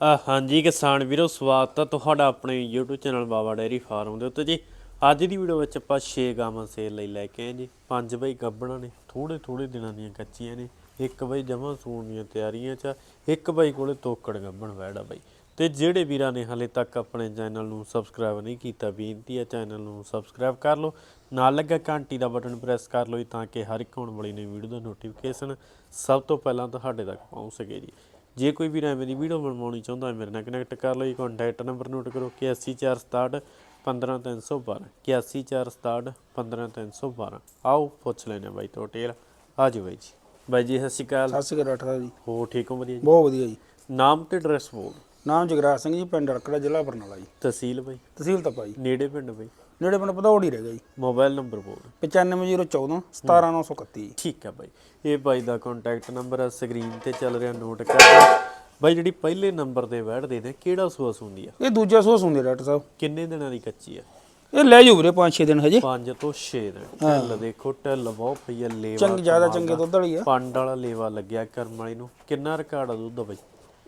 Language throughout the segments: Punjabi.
ਹਾਂਜੀ ਕਿਸਾਨ ਵੀਰੋ ਸਵਾਗਤ ਹੈ ਤੁਹਾਡਾ ਆਪਣੇ YouTube channel Baba dairy farm ਦੇ ਉੱਤੇ ਜੀ। ਅੱਜ ਦੀ ਵੀਡੀਓ ਵਿੱਚ ਆਪਾਂ 6 ਗਾਵਾਂ ਸੇਲ ਲਈ ਲੈ ਕੇ ਆਏ ਜੀ। ਪੰਜ ਬਈ ਗੱਬਣਾ ਨੇ ਥੋੜੇ ਥੋੜੇ ਦਿਨਾਂ ਦੀਆਂ ਕੱਚੀਆਂ ਨੇ। ਇੱਕ ਬਈ ਜਮਾਂ ਸੂਣ ਦੀਆਂ ਤਿਆਰੀਆਂ 'ਚ ਆ, ਇੱਕ ਬਈ ਕੋਲੇ ਤੋਕੜ ਗੱਬਣ ਵੈੜਾ ਬਈ। ਤੇ ਜਿਹੜੇ ਵੀਰਾਂ ਨੇ ਹਲੇ ਤੱਕ ਆਪਣੇ ਚੈਨਲ ਨੂੰ ਸਬਸਕ੍ਰਾਈਬ ਨਹੀਂ ਕੀਤਾ ਬੇਨਤੀ ਹੈ ਚੈਨਲ ਨੂੰ ਸਬਸਕ੍ਰਾਈਬ ਕਰ ਲਓ। ਨਾਲ ਲੱਗਾ ਘੰਟੀ ਦਾ ਬਟਨ ਪ੍ਰੈਸ ਕਰ ਲਓ ਜੀ ਤਾਂ ਕਿ ਹਰ ਇੱਕ ਆਉਣ ਵਾਲੀ ਨਵੀਂ ਵੀਡੀਓ ਦਾ ਨੋਟੀਫਿਕੇਸ਼ਨ ਸਭ ਤੋਂ ਪਹਿਲਾਂ ਤੁਹਾਡੇ ਤੱਕ ਪਹੁੰਚ ਸਕੇ ਜੀ। ਜੇ ਕੋਈ ਵੀ ਐਵੇਂ ਦੀ ਵੀਡੀਓ ਬਣਵਾਉਣੀ ਚਾਹੁੰਦਾ ਹੈ ਮੇਰੇ ਨਾਲ ਕਨੈਕਟ ਕਰ ਲਓ ਜੀ ਕੰਟੈਕਟ ਨੰਬਰ ਨੋਟ ਕਰੋ 8146 15312 8146 15312 ਆਓ ਪੁੱਛ ਲੈਣੇ ਬਾਈ ਤੋਂ ਟੇਲ ਆ ਜਾਓ ਬਾਈ ਜੀ। ਬਾਈ ਜੀ ਸਤਿ ਸ਼੍ਰੀ ਅਕਾਲ। ਸਤਿ ਸ਼੍ਰੀ ਅਕਾਲ ਡਾਕਟਰ ਸਾਹਿਬ ਜੀ। ਹੋ ਠੀਕ ਹੋ? ਵਧੀਆ ਜੀ? ਬਹੁਤ ਵਧੀਆ ਜੀ। ਨਾਮ ਤੇ ਐਡਰੈਸ ਬੋਲ। ਨਾਮ ਜਗਰਾਜ ਸਿੰਘ ਜੀ ਪਿੰਡ ਅੜਕੜਾ ਜ਼ਿਲ੍ਹਾ ਬਰਨਾਲਾ ਜੀ। ਤਹਿਸੀਲ ਬਾਈ। ਤਹਿਸੀਲ ਤਪਾ ਜੀ ਨੇੜੇ ਪਿੰਡ ਬਾਈ। ਨੇੜੇ ਪਿੰਡ ਪਧੌੜੀ ਰਹਿ ਗਿਆ ਜੀ। ਮੋਬਾਈਲ ਨੰਬਰ ਬੋਲ। 95014 17931 ਜੀ। ਠੀਕ ਹੈ ਬਾਈ। ਇਹ ਬਾਈ ਦਾ ਕੰਟੈਕਟ ਨੰਬਰ ਹੈ ਸਕਰੀਨ ਤੇ ਚੱਲ ਰਿਹਾ ਨੋਟ ਕਰ ਬਾਈ ਜਿਹੜੀ ਪਹਿਲੇ ਨੰਬਰ ਤੇ ਬੈਠਦੇ ਨੇ ਕਿਹੜਾ ਸੂਸ ਹੁੰਦੀ ਆ? ਇਹ ਦੂਜਾ ਸੂਸ ਹੁੰਦੇ ਡਾਕਟਰ ਸਾਹਿਬ। ਕਿੰਨੇ ਦਿਨਾਂ ਦੀ ਕੱਚੀ ਆ? ਇਹ ਲੈ ਜਾਓ ਵੀਰੇ 5-6 ਦਿਨ ਹਜੇ। 5 ਤੋਂ 6 ਦਿਨ। ਢਿੱਲ ਦੇਖੋ ਢਿੱਲ ਬਹੁਤ ਪਈ ਆ ਲੇਵਾ ਚੰਗ ਜ਼ਿਆਦਾ ਚੰਗੇ। ਦੁੱਧ ਵਾਲੀ ਆ। ਪੰਡ ਵਾਲਾ ਲੇਵਾ ਲੱਗਿਆ ਕਰਮ ਵਾਲੀ ਨੂੰ। ਕਿੰਨਾ ਰਿਕਾਰਡ ਆ ਦੁੱਧ ਬਾਈ?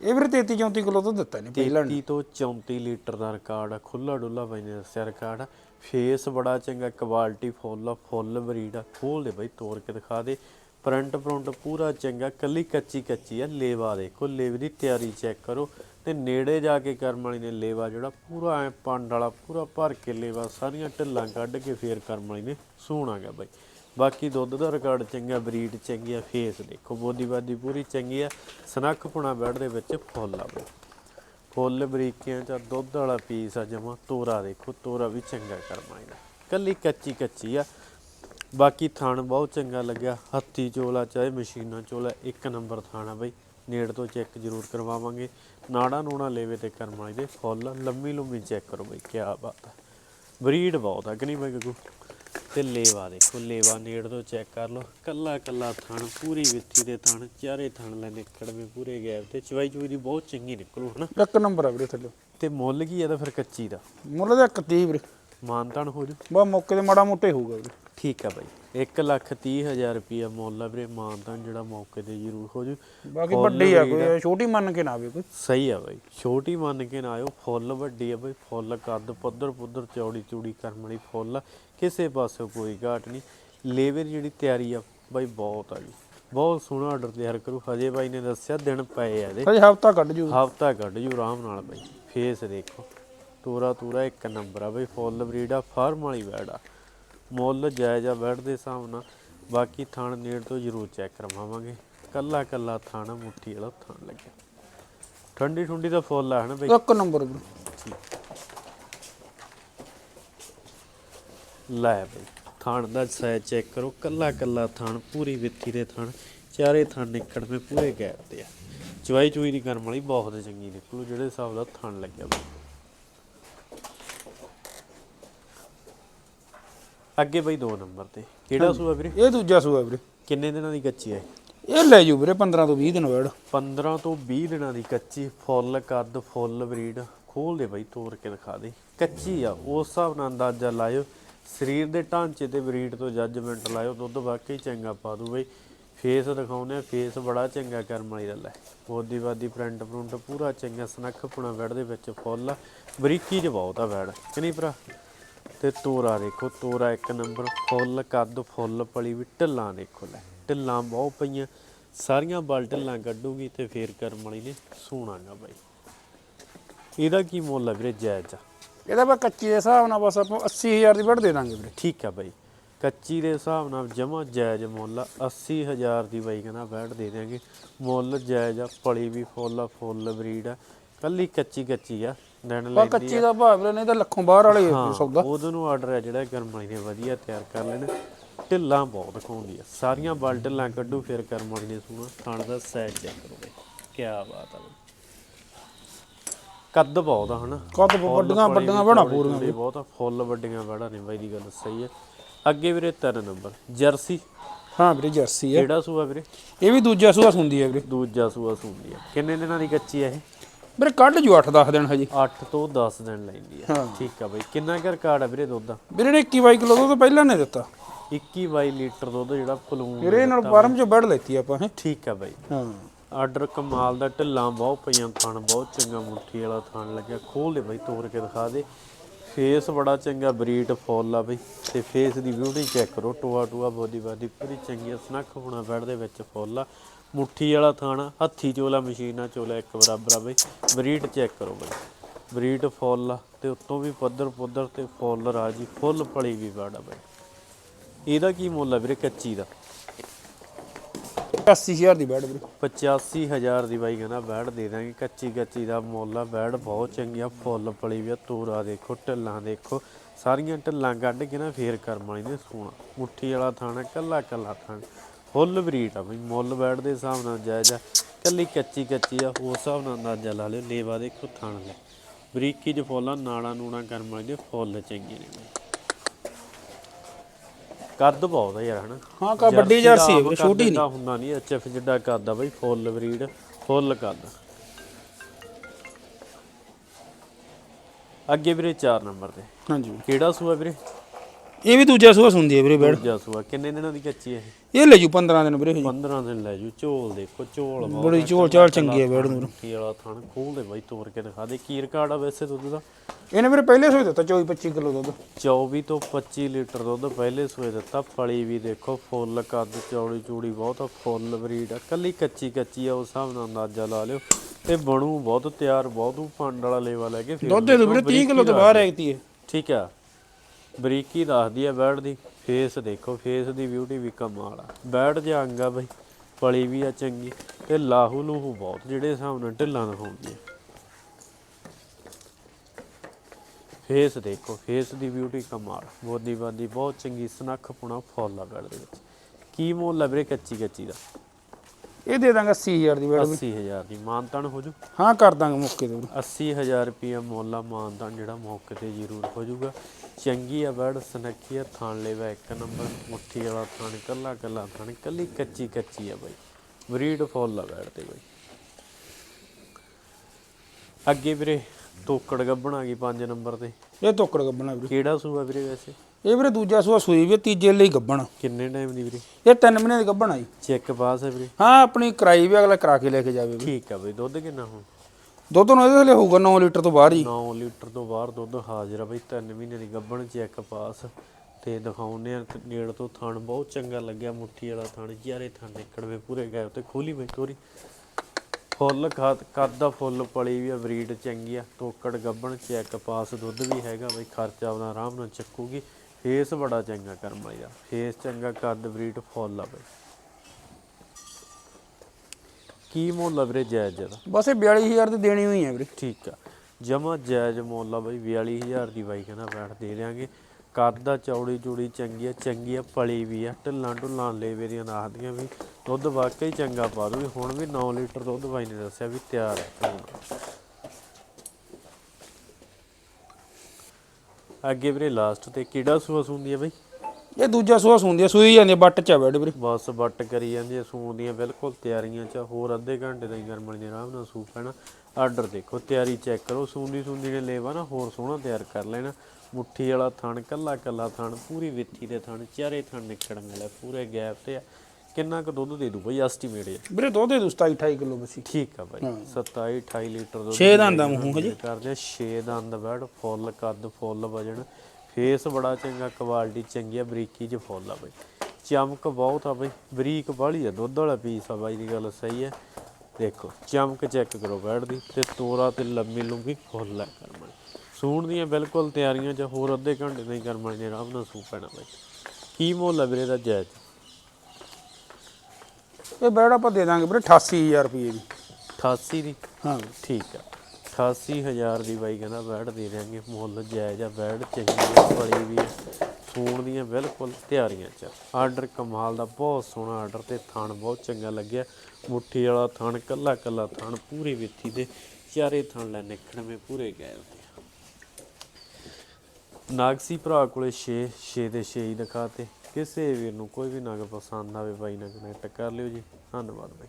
ਇਹ ਵੀਰੇ 33-34 ਕਿਲੋ ਤੋਂ ਦਿੱਤਾ ਨਹੀਂ ਪਹਿਲਾਂ 33 ਤੋਂ 34 ਲੀਟਰ ਦਾ ਰਿਕਾਰਡ ਆ ਖੁੱਲਾ ਡੁੱਲਾ ਬਾਈ ਨੇ ਦੱਸਿਆ ਰਿਕਾਰਡ ਆ। ਫੇਸ ਬੜਾ ਚੰਗਾ ਕੁਆਲਿਟੀ ਫੁੱਲ ਆ ਫੁੱਲ ਬਰੀਡ ਆ। ਖੋਲ ਦੇ ਬਾਈ ਤੋੜ ਕੇ ਦਿਖਾ ਦੇ। ਪ੍ਰਿੰਟ ਪ੍ਰਿੰਟ ਪੂਰਾ ਚੰਗਾ, ਕੱਲੀ ਕੱਚੀ ਕੱਚੀ ਆ, ਲੇਵਾ ਦੇਖੋ, ਲੇਵੇ ਦੀ ਤਿਆਰੀ ਚੈੱਕ ਕਰੋ। ਤੇ ਨੇੜੇ ਜਾ ਕੇ ਕਰਮ ਵਾਲੀ ਨੇ ਲੇਵਾ ਜਿਹੜਾ, ਪੂਰਾ ਐ ਪੰਡ ਵਾਲਾ, ਪੂਰਾ ਭਰ ਕੇ ਲੇਵਾ, ਸਾਰੀਆਂ ਢਿੱਲਾਂ ਕੱਢ ਕੇ ਫੇਰ ਕਰਮ ਵਾਲੀ ਨੇ ਸੋਹਣਾਗਾ ਬਾਈ। ਬਾਕੀ ਦੁੱਧ ਦਾ ਰਿਕਾਰਡ ਚੰਗਾ, ਬਰੀਡ ਚੰਗੀ ਆ ਫੇਸ ਦੇਖੋ ਬੋਦੀਬਾਦੀ ਪੂਰੀ ਚੰਗੀ ਆ, ਸਨੱਖ ਪੁਣਾ ਬੈਡ ਦੇ ਵਿੱਚ ਫੁੱਲ ਆ ਬਾਈ। ਫੁੱਲ ਬਰੀਕੀਆਂ ਚ ਦੁੱਧ ਵਾਲਾ ਪੀਸ ਆ ਜਮਾ, ਤੋਰਾ ਦੇਖੋ, ਤੋਰਾ ਵੀ ਚੰਗਾ ਕਰਮਾਏਗਾ ਕੱਲੀ ਕੱਚੀ ਕੱਚੀ ਆ, ਬਾਕੀ ਥਣ ਬਹੁਤ ਚੰਗਾ ਲੱਗਿਆ, ਹੱਥੀ ਚੋਲਾ ਚਾਹੇ ਮਸ਼ੀਨਾਂ ਚੋਲਾ ਇੱਕ ਨੰਬਰ ਥਾਣਾ ਆ ਬਈ। ਨੇੜ ਤੋਂ ਚੈੱਕ ਜ਼ਰੂਰ ਕਰਵਾਵਾਂਗੇ, ਨਾੜਾ ਨੂਣਾ ਲੈਵੇ ਤੇ ਕਰਮਾਈ ਦੇ ਫੁੱਲ, ਲੰਮੀ ਲੰਮੀ ਚੈੱਕ ਕਰੋ ਬਈ ਕੀ ਬਾਤ ਆ। ਬਰੀਡ ਬਹੁਤ ਆ ਕਿ ਨਹੀਂ ਬਈ ਗੱਗੂ? ਤੇ ਲੇਵਾ ਦੇਖੋ ਲੇਵਾ ਨੇੜ ਤੋਂ ਚੈੱਕ ਕਰ ਲਓ। ਕੱਲਾ ਕੱਲਾ ਥਣ ਪੂਰੀ ਵਿੱਥੀ ਦੇ ਥਣ ਚਾਰੇ ਥਣ ਲੈ ਨਿਕੜਵੇਂ ਪੂਰੇ ਗੈਪ ਤੇ ਚਵਾਈ ਚੂਈ ਦੀ ਬਹੁਤ ਚੰਗੀ ਨਿਕਲੂ ਹਨਾ? ਇੱਕ ਨੰਬਰ ਆ ਵੀਰੇ ਥੱਲੇ। ਤੇ ਮੁੱਲ ਕੀ ਇਹਦਾ ਫਿਰ ਕੱਚੀ ਦਾ? ਮੁੱਲ ਦਾ 31 ਵੀਰੇ। ਮਾਨਤਾਨ ਹੋ ਜੂ। ਬਾ ਮੌਕੇ ਤੇ ਮਾੜਾ ਮੋਟੇ ਹੋਊਗਾ ਵੀਰੇ। ਠੀਕ ਆ ਬਾਈ। 1 ਲੱਖ 30 ਹਜ਼ਾਰ ਰੁਪਿਆ ਮੁੱਲ ਆ ਵੀਰੇ ਮਾਨਤਾਨ ਜਿਹੜਾ ਮੌਕੇ ਤੇ ਜ਼ਰੂਰ ਹੋ ਜੂ। ਬਾਕੀ ਵੱਡੀ ਆ ਕੋਈ ਛੋਟੀ ਮੰਨ ਕੇ ਨਾ ਆਵੇ ਕੋਈ। ਸਹੀ ਆ ਬਾਈ ਛੋਟੀ ਮੰਨ ਕੇ ਨਾ ਆਇਓ ਫੁੱਲ ਵੱਡੀ ਆ ਬਾਈ ਫੁੱਲ ਕੱਦ ਪੱਧਰ ਪੁੱਧਰ ਚੌੜੀ ਚੂੜੀ ਕਰਮ ਵਾਲੀ ਫੁੱਲ ਕਿਸੇ ਪਾਸੇ ਕੋਈ ਘਾਟ ਨਹੀਂ। ਲੇਵਰ ਜਿਹੜੀ ਤਿਆਰੀ ਆ ਬਾਈ ਬਹੁਤ ਆ ਜੀ। ਬਹੁਤ ਸੋਹਣਾ ਆਰਡਰ ਤਿਆਰ ਕਰੂ। ਹਜੇ ਬਾਈ ਨੇ ਦੱਸਿਆ ਦਿਨ ਪਏ ਆ ਇਹਦੇ। ਹਜੇ ਹਫਤਾ ਕੱਢ ਜੂ। ਹਫਤਾ ਕੱਢ ਜੂ ਆਰਾਮ ਨਾਲ ਬਾਈ। ਫੇਸ ਦੇਖੋ। ਤੋਰਾ ਤੋਰਾ ਇੱਕ ਨੰਬਰ ਆ ਬਈ ਫੁੱਲ ਬਰੀਡ ਆ ਫਾਰਮ ਵਾਲੀ ਬੈੜ ਆ। ਮੁੱਲ ਜਾਇਜ਼ ਆ ਬੈੜ ਦੇ ਹਿਸਾਬ ਨਾਲ। ਬਾਕੀ ਥਣ ਨੇੜ ਤੋਂ ਜ਼ਰੂਰ ਚੈੱਕ ਕਰਵਾਵਾਂਗੇ। ਕੱਲਾ ਕੱਲਾ ਥਣ ਮੁੱਠੀ ਵਾਲਾ ਥਣ ਲੱਗਿਆ। ਠੰਡੀ ਠੁੰਡੀ ਦਾ ਫੁੱਲ ਆ ਹਨਾ ਬਈ? ਇੱਕ ਨੰਬਰ ਵੀਰੇ। ਲੈ ਬਈ ਥਣ ਦਾ ਸਾਈਜ਼ ਚੈੱਕ ਕਰੋ। ਕੱਲਾ ਕੱਲਾ ਥਣ ਪੂਰੀ ਵਿੱਥੀ ਦੇ ਥਣ। ਚਾਰੇ ਥਣ ਨਿਕੜਵੇਂ ਪੂਰੇ ਗੈਪ ਤੇ ਆ। ਚਵਾਈ ਚੂਈ ਦੀ ਕਰਮ ਵਾਲੀ ਬਹੁਤ ਚੰਗੀ ਨਿਕਲੂ ਜਿਹੜੇ ਹਿਸਾਬ ਦਾ ਥਣ ਲੱਗਿਆ ਬਈ। ਅੱਗੇ ਬਈ 2 ਨੰਬਰ ਤੇ। ਕਿਹੜਾ ਸੂਆ ਵੀਰੇ? ਇਹ ਦੂਜਾ ਸੂਆ ਵੀਰੇ। ਕਿੰਨੇ ਦਿਨਾਂ ਦੀ ਕੱਚੀ ਹੈ? ਇਹ ਲੈ ਜੂ ਵੀਰੇ 15 ਤੋਂ 20 ਦਿਨ ਵੇੜ 15 ਤੋਂ 20 ਦਿਨਾਂ ਦੀ ਕੱਚੀ ਫੁੱਲ ਕੱਦ ਫੁੱਲ ਬਰੀਡ। ਖੋਲ ਦੇ ਬਾਈ ਤੋੜ ਕੇ ਦਿਖਾ ਦੇ। ਕੱਚੀ ਆ ਉਸ ਹਿਸਾਬ ਨਾਲ ਅੰਦਾਜ਼ਾ ਲਾਇਓ। ਸਰੀਰ ਦੇ ਢਾਂਚੇ ਤੇ ਬਰੀਡ ਤੋਂ ਜੱਜਮੈਂਟ ਲਾਇਓ। ਦੁੱਧ ਵਾਕਈ ਚੰਗਾ ਪਾ ਦੂ ਬਈ। ਫੇਸ ਦਿਖਾਉਨੇ ਆ ਫੇਸ ਬੜਾ ਚੰਗਾ ਕਰਮ ਵਾਲੀ ਦਾ ਲੈ ਬੋਦੀ ਬਾਦੀ ਪ੍ਰਿੰਟ ਪ੍ਰਿੰਟ ਪੂਰਾ ਚੰਗਾ ਸਨੱਖ ਪੁਣਾ ਬੈੜ ਦੇ ਵਿੱਚ ਫੁੱਲ ਬਰੀਕੀ ਚ ਬਹੁਤ ਆ ਬੈੜ ਕਿ ਨਹੀਂ ਭਰਾ? ਤੇ ਤੋਰਾ ਦੇਖੋ ਤੋਰਾ ਇੱਕ ਨੰਬਰ ਫੁੱਲ ਕੱਦ ਫੁੱਲ ਪਲੀ ਵੀ ਢਿੱਲਾਂ ਦੇਖੋ ਲੈ। ਢਿੱਲਾਂ ਬਹੁਤ ਪਈਆਂ। ਸਾਰੀਆਂ ਬਲ ਢਿੱਲਾਂ ਕੱਢੂਗੀ ਤੇ ਫੇਰ ਕਰਮ ਵਾਲੀ ਨੇ ਸੋਣਾਗਾ ਬਾਈ। ਇਹਦਾ ਕੀ ਮੁੱਲ ਹੈ ਵੀਰੇ ਜਾਇਜ਼ ਆ? ਇਹਦਾ ਬਾ ਕੱਚੀ ਦੇ ਹਿਸਾਬ ਨਾਲ ਬਸ ਆਪਾਂ 80000 ਦੀ ਵੱਢ ਦੇ ਦਾਂਗੇ ਵੀਰੇ। ਠੀਕ ਆ ਬਾਈ। ਕੱਚੀ ਦੇ ਹਿਸਾਬ ਨਾਲ ਜਮਾ ਜਾਇਜ਼ ਮੁੱਲ ਆ 80000 ਦੀ ਬਾਈ ਕਹਿੰਦਾ ਬੈਠ ਦੇ ਦਿਆਂਗੇ। ਮੁੱਲ ਜਾਇਜ਼ ਆ ਪਲੀ ਵੀ ਫੁੱਲ ਆ ਫੁੱਲ ਬਰੀਡ ਆ। ਕੱਲੀ ਕੱਚੀ ਕੱਚੀ ਆ। ਦਿਨ ਬਾ ਲੈਂਦੀ ਕੱਚੀ ਦਾ ਭਾਅ ਵੀਰੇ ਨਹੀਂ ਤਾਂ ਲੱਖੋਂ ਬਾਹਰ ਵਾਲੇ ਹੀ ਆ ਸੌਦਾ। ਉਹਦੋਂ ਨੂੰ ਆਰਡਰ ਹੈ ਜਿਹੜਾ ਕਰਮ ਵਾਲੀ ਨੇ ਵਧੀਆ ਤਿਆਰ ਕਰ ਲੈਣ। ਢਿੱਲਾਂ ਬਹੁਤ ਦਿਖਾਉਂਦੀ ਆ। ਸਾਰੀਆਂ ਬਲ ਢਿੱਲਾਂ ਕੱਢੂ ਫਿਰ ਕਰਮ ਵਾਲੀ ਨੇ ਸੋਹਣਾ ਥਣ ਦਾ ਸਾਈਜ਼ ਚੈੱਕ ਕਰੋਗੇ। ਕੀ ਬਾਤ ਆ। ਬਈ ਕੱਦ ਬਹੁਤ ਆ ਹਨਾ? ਕੱਦ ਫੁੱਲ ਵੱਡੀਆਂ ਵੱਡੀਆਂ ਵੀ ਬਣਾ ਚੌੜੀ ਪੂਰੀਆਂ ਚੌੜੀ ਬਹੁਤ ਆ। ਫੁੱਲ ਵੱਡੀਆਂ ਵੜਾ ਨੇ ਬਾਈ ਦੀ ਗੱਲ ਸਹੀ ਹੈ ਅੱਗੇ ਵੀਰੇ ਤਿੰਨ ਨੰਬਰ। ਜਰਸੀ। ਹਾਂ ਵੀਰੇ ਜਰਸੀ ਹੈ ਕਿਹੜਾ ਸੂਆ ਵੀਰੇ? ਇਹ ਵੀ ਦੂਜਾ ਸੂਆ ਹੁੰਦੀ ਹੈ ਵੀਰੇ। ਦੂਜਾ ਸੂਆ ਸੂੰਦੀ ਆ। ਕਿੰਨੇ ਦਿਨਾਂ ਦੀ ਕੱਚੀ ਆ ਇਹ? ਵੀਰੇ ਕੱਢ ਜੂ 8-10 ਦਿਨ ਹਜੇ। 8 ਤੋਂ 10 ਦਿਨ ਲੈਂਦੀ ਆ। ਠੀਕ ਆ ਬਾਈ। ਕਿੰਨਾ ਕੁ ਰਿਕਾਰਡ ਆ ਵੀਰੇ ਦੁੱਧ ਦਾ? ਵੀਰੇ ਨੇ 21 ਕਿਲੋ ਦੁੱਧ ਪਹਿਲਾਂ ਨੇ ਦਿੱਤਾ। 21 22 ਲੀਟਰ ਦੁੱਧ ਜਿਹੜਾ ਫਲੂਨ ਵੀਰੇ ਨਾਲ ਫਾਰਮ ਚੋਂ ਵੱਢ ਲੈਤੀ ਆਪਾਂ ਹੈ। ਠੀਕ ਆ ਬਾਈ। ਹਾਂ। ਆਰਡਰ ਕਮਾਲ ਦਾ ਢਿੱਲਾਂ ਬਹੁਤ ਪਈਆਂ ਥਣ ਬਹੁਤ ਚੰਗਾ ਮੁੱਠੀ ਵਾਲਾ ਥਣ ਲੱਗਿਆ। ਖੋਲ ਦੇ ਬਈ ਤੋੜ ਕੇ ਦਿਖਾ ਦੇ। ਫੇਸ ਬੜਾ ਚੰਗਾ ਬਰੀਡ ਫੁੱਲ ਆ ਬਈ। ਤੇ ਫੇਸ ਦੀ ਬਿਊਟੀ ਚੈੱਕ ਕਰੋ ਟੋਆ ਟੋਆ ਬੋਡੀ ਬਾਡੀ ਪੂਰੀ ਚੰਗੀ ਸਨੱਖ ਹੋਣਾ ਬੈਡ ਦੇ ਵਿੱਚ ਫੁੱਲ ਆ। ਮੁੱਠੀ ਵਾਲਾ ਥਣ ਹੱਥੀ ਚੋਲਾ ਮਸ਼ੀਨਾਂ ਚੋਲਾ ਇੱਕ ਬਰਾਬਰ ਆ ਬਈ। ਬਰੀਡ ਚੈੱਕ ਕਰੋ ਬਈ। ਬਰੀਡ ਫੁੱਲ ਤੇ ਉੱਤੋਂ ਵੀ ਪੱਧਰ ਪੁੱਧਰ ਤੇ ਫੁੱਲ ਰਾਜੀ ਫੁੱਲ ਪਲੀ ਵੀ ਬੈਡ ਆ ਬਈ। ਇਹਦਾ ਕੀ ਮੁੱਲ ਆ ਵੀਰੇ ਕੱਚੀ ਦਾ? 80000 ਦੀ ਬੈਡ ਵੀਰੇ। 85000 ਦੀ ਬਾਈ ਕਹਿੰਦਾ ਬੈੜ ਦੇ ਦਾਂਗੇ ਕੱਚੀ ਕੱਚੀ ਦਾ ਮੁੱਲ ਆ ਬੈੜ ਬਹੁਤ ਚੰਗੀ ਆ ਫੁੱਲ ਪਲੀ ਵੀ ਆ ਤੋਰਾ ਦੇਖੋ ਢਿੱਲਾਂ ਦੇਖੋ ਸਾਰੀਆਂ ਢਿੱਲਾਂ ਕੱਢ ਕੇ ਨਾ ਫੇਰ ਕਰਮ ਵਾਲੀ ਨੇ ਸੋਣਾ ਮੁੱਠੀ ਵਾਲਾ ਥਾਣਾ ਕੱਲਾ ਕੱਲਾ ਥਾਣਾ। ਫੁੱਲ ਬਰੀਟ ਆ ਬਈ ਮੁੱਲ ਬੈੜ ਦੇ ਹਿਸਾਬ ਨਾਲ ਜਾਇਜ਼। ਆ ਕੱਲੀ ਕੱਚੀ ਕੱਚੀ ਆ ਉਸ ਹਿਸਾਬ ਨਾਲ ਅੰਦਾਜ਼ਾ ਲਾ ਲਿਓ ਲੇਵਾ ਦੇਖੋ ਥਾਣ ਲੈ। ਬਰੀਕੀ ਚ ਫੁੱਲਾਂ ਨਾੜਾ ਨੂਣਾ ਕਰਮ ਵਾਲੀ ਦੇ ਫੁੱਲ ਚੰਗੇ ਨੇ ਬਈ। ਕੱਦ ਬਹੁਤ ਆ ਯਾਰ ਹਨਾ? ਹਾਂ ਕਾ ਵੱਡੀ ਜਰਸੀ ਹੈ ਛੋਟੀ ਨਹੀਂ। ਹੁੰਦਾ ਨਹੀਂ ਐਚਐਫ ਜਿੱਡਾ ਕੱਦ ਆ ਬਈ ਫੁੱਲ ਬਰੀਡ ਫੁੱਲ ਕੱਦ। ਅੱਗੇ ਵੀਰੇ 4 ਨੰਬਰ ਤੇ। ਹਾਂਜੀ। ਕਿਹੜਾ ਸੂਆ ਵੀਰੇ? ਇਹ ਵੀ ਦੂਜਾ ਸੂਆ ਸੁੰਦੀ ਹੈ ਵੀਰੇ ਬੈਡ ਦੂਜਾ ਸੂਆ ਕਿੰਨੇ ਦਿਨਾਂ ਦੀ ਕੱਚੀ ਹੈ ਇਹ? ਲੈ ਜੂ 15 ਦਿਨ ਵੀਰੇ ਹਜੇ। 15 ਦਿਨ ਲੈ ਜੂ। ਝੋਲ ਦੇਖੋ ਝੋਲ ਬਹੁਤ ਬੜੀ ਝੋਲ ਚਾਲ ਚੰਗੀ ਹੈ ਬੈਡ ਨੂੰ। ਕੀ ਵਾਲਾ ਥਣ ਖੋਲ ਦੇ ਬਾਈ ਤੋੜ ਕੇ ਦਿਖਾ ਦੇ। ਕੀ ਰਿਕਾਰਡ ਆ ਵੈਸੇ ਦੁੱਧ ਦਾ? ਇਹਨੇ ਵੀਰੇ ਪਹਿਲੇ ਸੂਏ ਦਿੱਤਾ 24 25 ਕਿਲੋ ਦੁੱਧ। 24 ਤੋਂ 25 ਲੀਟਰ ਦੁੱਧ ਪਹਿਲੇ ਸੂਏ ਦਿੱਤਾ। ਫਲੀ ਵੀ ਦੇਖੋ ਫੁੱਲ ਕੱਦ ਚੌੜੀ ਚੂੜੀ ਬਹੁਤ ਆ ਫੁੱਲ ਬਰੀਡ ਆ। ਕੱਲੀ ਕੱਚੀ ਕੱਚੀ ਆ ਉਸ ਹਿਸਾਬ ਨਾਲ ਅੰਦਾਜ਼ਾ ਲਾ ਲਿਓ। ਤੇ ਬਣੂ ਬਹੁਤ ਤਿਆਰ ਬਹੁਤ ਪੰਡ ਵਾਲਾ ਲੇਵਾ ਲੈ ਕੇ ਫਿਰ ਦੁੱਧ ਦੇ ਦੋ ਵੀਰੇ 30 ਕਿਲੋ ਤੋਂ ਬਾਹਰ ਆਈਤੀ ਹੈ। ਠੀਕ ਆ। ਬਰੀਕੀ ਦੱਸਦੀ ਆ ਬੈੜ ਦੀ ਫੇਸ ਦੇਖੋ ਫੇਸ ਦੀ ਬਿਊਟੀ ਵੀ ਕਮਾਲ ਆ। ਬੈੜ ਜਿਹਾ ਅੰਗ ਆ ਬਈ, ਪਲੀ ਵੀ ਆ ਚੰਗੀ। ਤੇ ਲਾਹੂ ਲੂਹੂ ਬਹੁਤ, ਜਿਹੜੇ ਹਿਸਾਬ ਨਾਲ ਢਿੱਲਾਂ ਦਿਖਾਉਂਦੀ ਆ ਫੇਸ ਦੇਖੋ ਫੇਸ ਦੀ ਬਿਊਟੀ ਕਮਾਲ ਬੋਦੀ ਬਾਦੀ ਬਹੁਤ ਚੰਗੀ ਸਨੱਖ ਪੁਣਾ ਫੁੱਲ ਆ ਬੈੜ ਦੇ ਵਿੱਚ। ਕੀ ਮੋਲ ਆ ਵੀਰੇ ਕੱਚੀ ਕੱਚੀ ਦਾ? ਇਹ ਦੇ ਦਾਂਗੇ 80000 ਦੀ ਬੈਡ 80000 ਦੀ ਮਾਨਤਾਨ ਹੋ ਜੂ। ਹਾਂ ਕਰ ਦਾਂਗੇ ਮੌਕੇ ਤੇ। ਵੀਰੇ 80000 ਰੁਪਏ ਮੁੱਲ ਮਾਨਤਾਨ ਜਿਹੜਾ ਮੌਕੇ ਤੇ ਜ਼ਰੂਰ ਹੋ ਜਾਊਗਾ ਚੰਗੀ ਆ ਬੈੜ ਸਨੱਖੀ ਆ ਥਾਣ ਲੈਵਾ ਇੱਕ ਨੰਬਰ ਮੁੱਠੀ ਵਾਲਾ ਥਾਣ ਕੱਲਾ ਕੱਲਾ ਥਾਣ ਕੱਲੀ ਕੱਚੀ ਕੱਚੀ ਆ ਬਾਈ। ਬਰੀਡ ਫੁੱਲ ਆ ਬੈੜ ਤੇ ਬਾਈ। ਅੱਗੇ ਵੀਰੇ ਤੋਕੜ ਗੱਬਣ ਆ ਗਈ 5 ਨੰਬਰ ਤੇ। ਇਹ ਤੋਕੜ ਗੱਬਣਾ ਵੀਰੇ। ਕਿਹੜਾ ਸੂਆ ਵੀਰੇ ਵੈਸੇ? ਇਹ ਵੀਰੇ ਦੂਜਾ ਸੂਆ ਸੂਈ ਵੀ ਤੀਜੇ ਲਈ ਗੱਬਣ। ਕਿੰਨੇ ਟਾਈਮ ਦੀ ਵੀਰੇ? ਇਹ 3 ਮਹੀਨੇ ਦੀ ਗੱਬਣ ਆਈ ਚੈੱਕ ਪਾਸ ਹੈ ਵੀਰੇ। ਹਾਂ ਆਪਣੀ ਕਰਾਈ ਵੀ ਅਗਲਾ ਕਰਾ ਕੇ ਲੈ ਕੇ ਜਾਵੇ ਵੀਰੇ। ਠੀਕ ਆ ਬਈ ਦੁੱਧ ਕਿੰਨਾ ਹੁਣ? ਦੁੱਧ ਨੂੰ ਇਹਦੇ ਥੱਲੇ ਹੋਊਗਾ 9 ਲੀਟਰ ਤੋਂ ਬਾਹਰ ਹੀ 9 ਲੀਟਰ ਤੋਂ ਬਾਹਰ ਦੁੱਧ ਹਾਜ਼ਰ ਆ ਬਈ 3 ਮਹੀਨੇ ਦੀ ਗੱਭਣ ਚੈੱਕ ਪਾਸ। ਤੇ ਦਿਖਾਉਨੇ ਆ ਤੇ ਨੇੜ ਤੋਂ ਥਣ ਬਹੁਤ ਚੰਗਾ ਲੱਗਿਆ ਮੁੱਠੀ ਵਾਲਾ ਥਣ। ਜਿਆਰੇ ਥਣ ਨਿਕੜਵੇ ਪੂਰੇ ਗਏ ਤੇ ਖੋਲੀ ਬਈ ਤੋਰੀ ਫੁੱਲ ਖਾਦ ਕੱਦ ਦਾ ਫੁੱਲ ਪਲੀ ਵੀ ਆ ਬਰੀਡ ਚੰਗੀ ਆ। ਤੋਕੜ ਗੱਭਣ ਚੈੱਕ ਪਾਸ ਦੁੱਧ ਵੀ ਹੈਗਾ ਬਈ ਖਰਚਾ ਉਹਦਾ ਆਰਾਮ ਨਾਲ ਚੱਕੂਗੀ। ਫੇਸ ਬੜਾ ਚੰਗਾ ਕਰਮ ਵਾਲੀ ਦਾ ਫੇਸ ਚੰਗਾ ਕੱਦ ਬਰੀਡ ਫੁੱਲ ਆ ਬਈ। ਕੀ ਮੁੱਲ ਆ ਵੀਰੇ ਜਾਇਜ਼ ਦਾ ਬਸ ਇਹ 42000 ਦੀ ਦੇਣੀ ਹੋਈ ਹੈ ਵੀਰੇ। ਠੀਕ ਆ। ਜਮਾ ਜਾਇਜ਼ ਮੁੱਲ ਆ ਬਈ 42000 ਦੀ ਬਾਈ ਕਹਿੰਦਾ ਬੈਠ ਦੇ ਦਿਆਂਗੇ। ਕੱਦ ਦਾ ਚੌੜੀ ਚੂੜੀ ਚੰਗੀ ਆ ਚੰਗੀ ਆ ਪਲੀ ਵੀ ਆ। ਢਿੱਲਾਂ ਢੁੱਲਾਂ ਲੇਵੇ ਦੀਆਂ ਨਾਹਦੀਆਂ ਵੀ ਦੁੱਧ ਵਾਕਈ ਚੰਗਾ ਪਾ ਦੂਗੀ। ਹੁਣ ਵੀ 9 ਲੀਟਰ ਦੁੱਧ ਬਾਈ ਨੇ ਦੱਸਿਆ ਵੀ ਤਿਆਰ ਹੈ ਅੱਗੇ ਵੀਰੇ ਲਾਸਟ ਤੇ ਕਿਹੜਾ ਸੂਆ ਸੁੰਦੀ ਆ ਬਈ? ਇਹ ਦੂਜਾ ਸੂਆ ਸੁੰਦੀ ਹੈ ਸੂਈ ਜਾਂਦੀ ਹੈ, ਬੱਟ ਚ ਆ ਬੈਡ ਵੀਰੇ। ਬਸ ਵੱਟ ਕਰੀ ਜਾਂਦੀ ਆ ਸੂਣ ਦੀਆਂ ਬਿਲਕੁਲ ਤਿਆਰੀਆਂ ਚ ਆ। ਹੋਰ ਅੱਧੇ ਘੰਟੇ ਦਾ ਹੀ ਗਰਮਣ ਦੇ ਆਰਾਮ ਨਾਲ ਸੂ ਪੈਣਾ। ਆਰਡਰ ਦੇਖੋ ਤਿਆਰੀ ਚੈੱਕ ਕਰੋ ਸੂੰਦੀ ਸੂੰਦੀ ਨੇ ਲੇਵਾ ਨਾ ਹੋਰ ਸੋਹਣਾ ਤਿਆਰ ਕਰ ਲੈਣਾ। ਮੁੱਠੀ ਵਾਲਾ ਥਣ ਕੱਲਾ ਕੱਲਾ ਥਣ ਪੂਰੀ ਵਿੱਥੀ ਦੇ ਥਣ ਚਾਰੇ ਥਣ ਨਿਕੜਨ ਵਾਲੇ ਪੂਰੇ ਗੈਪ ਤੇ ਆ। ਕਿੰਨਾ ਕੁ ਦੁੱਧ ਦੇ ਦੂ ਬਈ? ਐਸਟੀਮੇਟ ਹੈ। ਵੀਰੇ ਦੁੱਧ ਦੇ ਦੂ 27 28 ਕਿਲੋ ਬਸੀ। ਠੀਕ ਆ ਬਾਈ। 27 28 ਲੀਟਰ ਦੁੱਧ ਛੇ ਦੰਦ ਦਾ ਮੂੰਹ ਹਜੇ। ਕਰਦੇ 6 ਦੰਦ ਬੈਡ ਫੁੱਲ ਕੱਦ ਫੁੱਲ ਵਜਣ। ਫੇਸ ਬੜਾ ਚੰਗਾ ਕੁਆਲਿਟੀ ਚੰਗੀ ਆ ਬਰੀਕੀ ਚ ਫੁੱਲ ਆ ਬਈ। ਚਮਕ ਬਹੁਤ ਆ ਬਈ। ਬਰੀਕ ਬਾਹਲੀ ਆ ਦੁੱਧ ਵਾਲਾ ਪੀਸ ਆ ਬਾਈ ਦੀ ਗੱਲ ਸਹੀ ਹੈ ਦੇਖੋ ਚਮਕ ਚੈੱਕ ਕਰੋ ਬੈਡ ਦੀ ਤੇ ਤੋਰਾ ਤੇ ਲੰਮੀ ਲੰਬੀ ਫੁੱਲ ਆ ਕਰਮਣ। ਸੂਣ ਦੀਆਂ ਬਿਲਕੁਲ ਤਿਆਰੀਆਂ ਚ ਹੋਰ ਅੱਧੇ ਘੰਟੇ ਨਹੀਂ ਕਰਮਣ ਨੇ ਆਰਾਮ ਨਾਲ ਸੂ ਪੈਣਾ ਬਈ। ਕੀ ਮੁੱਲ ਆ ਵੀਰੇ ਦਾ ਜਾਇਜ਼ ਇਹ ਬੈਡ ਆਪਾਂ ਦੇ ਦਾਂਗੇ ਵੀਰੇ 88000 ਰੁਪਏ ਦੀ। 88 ਦੀ? ਹਾਂ। ਠੀਕ ਆ। 88000 ਦੀ ਬਾਈ ਕਹਿੰਦਾ ਬੈਡ ਦੇ ਦਿਆਂਗੇ ਮੁੱਲ ਜਾਇਜ਼ ਆ ਬੈਡ ਚੰਗੀ ਆ ਫੜੀ ਵੀ ਸੂਣ ਦੀਆਂ ਬਿਲਕੁਲ ਤਿਆਰੀਆਂ ਚ ਆਰਡਰ ਕਮਾਲ ਦਾ ਬਹੁਤ ਸੋਹਣਾ ਆਰਡਰ ਤੇ ਥਣ ਬਹੁਤ ਚੰਗਾ ਲੱਗਿਆ। ਮੁੱਠੀ ਵਾਲਾ ਥਣ ਕੱਲਾ ਕੱਲਾ ਥਣ ਪੂਰੀ ਵਿੱਥੀ ਦੇ ਚਾਰੇ ਥਣ ਲੈ ਨਿਕੜਵੇਂ ਪੂਰੇ ਗਏ ਉਹਦੇ ਨਾਗਸੀ ਭਰਾ ਕੋਲੇ 6 6 ਦੇ 6 ਹੀ ਦਿਖਾਤੇ ਕਿਸੇ ਵੀਰ ਨੂੰ ਕੋਈ ਵੀ ਨਗ ਪਸੰਦ ਆਵੇ ਬਾਈ ਨਾਲ ਕਨੈਕਟ ਕਰ ਲਿਓ ਜੀ। ਧੰਨਵਾਦ ਬਾਈ।